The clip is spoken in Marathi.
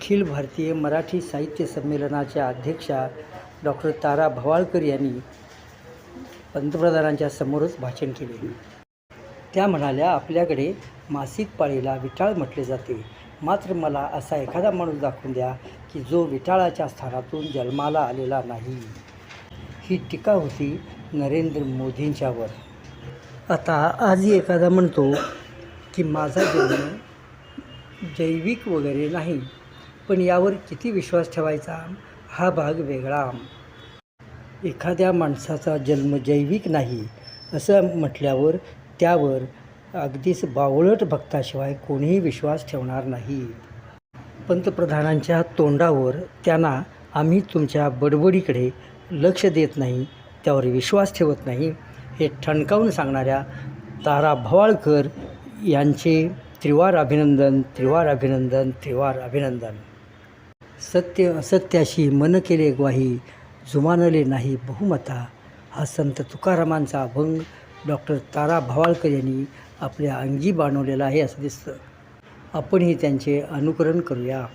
अखिल भारतीय मराठी साहित्य संमेलनाच्या अध्यक्षा डॉक्टर तारा भवाळकर यांनी पंतप्रधानांच्या समोरच भाषण केले. त्या म्हणाल्या आपल्याकडे मासिक पाळीला विटाळ म्हटले जाते. मात्र मला असा एखादा माणूस दाखवून द्या की जो विटाळाच्या स्थानातून जन्माला आलेला नाही. ही टीका होती नरेंद्र मोदींच्यावर. आता आजही एखादा म्हणतो की माझा जन्म जैविक वगैरे नाही. पण यावर किती विश्वास ठेवायचा? हा भाग वेगळा. एखाद्या माणसाचा जन्म जैविक नाही असं म्हटल्यावर त्यावर अगदीच बावळट भक्ताशिवाय कोणीही विश्वास ठेवणार नाही. पंतप्रधानांच्या तोंडावर त्यांना आम्ही तुमच्या बडबडीकडे लक्ष देत नाही त्यावर विश्वास ठेवत नाही हे ठणकावून सांगणाऱ्या तारा भवाळकर यांचे त्रिवार अभिनंदन त्रिवार अभिनंदन त्रिवार अभिनंदन. सत्य असत्याशी मन केले ग्वाही जुमानले नाही बहुमता. हा संत तुकारामांचा अभंग डॉक्टर तारा भवाळकर यांनी आपल्या अंगी बाणवलेला आहे असं दिसतं. आपणही त्यांचे अनुकरण करूया.